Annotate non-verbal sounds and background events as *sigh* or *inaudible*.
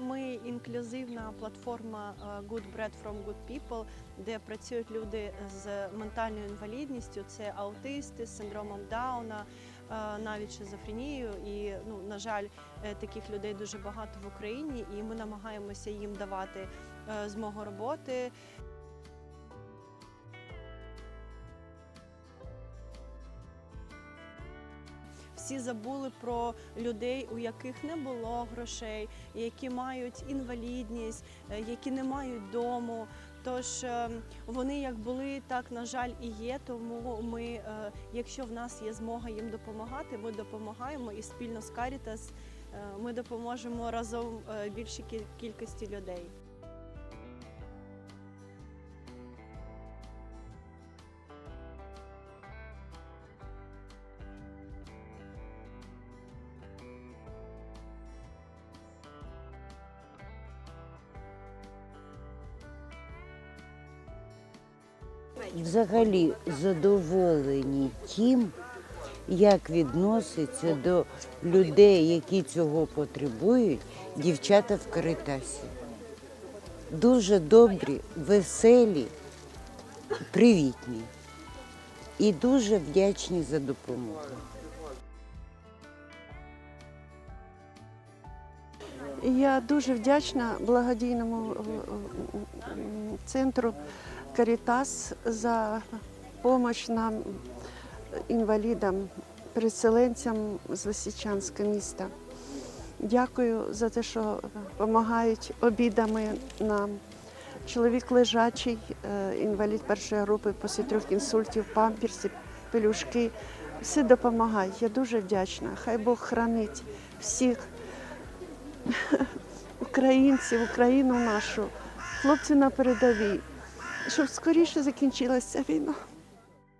Ми інклюзивна платформа е, Good Bread from Good People, де працюють люди з ментальною інвалідністю. Це аутисти з синдромом Дауна, е, навіть шизофренією. І ну на жаль, е, таких людей дуже багато в Україні, і ми намагаємося їм давати змогу роботи. Всі забули про людей, у яких не було грошей, які мають інвалідність, е, які не мають дому. Тож е, вони як були, так на жаль і є. Тому ми, е, якщо в нас є змога їм допомагати, ми допомагаємо і спільно з е, ми допоможемо разом більшій кількості людей. Взагалі задоволені тим, як відносяться до людей, які цього потребують, дівчата в Каритасі. Дуже добрі, веселі, привітні і дуже вдячні за допомогу. Я дуже вдячна благодійному е, е, центру Карітас за допомогу нам, інвалідам, переселенцям з Лисичанська міста. Дякую за те, що допомагають обідами нам. Чоловік лежачий, е, інвалід першої групи після трьох інсультів, памперси, пелюшки. Все допомагають. Я дуже вдячна. Хай Бог хранить всіх *laughs* українців, Україну нашу, хлопців на передовій, щоб скоріше закінчилася війна.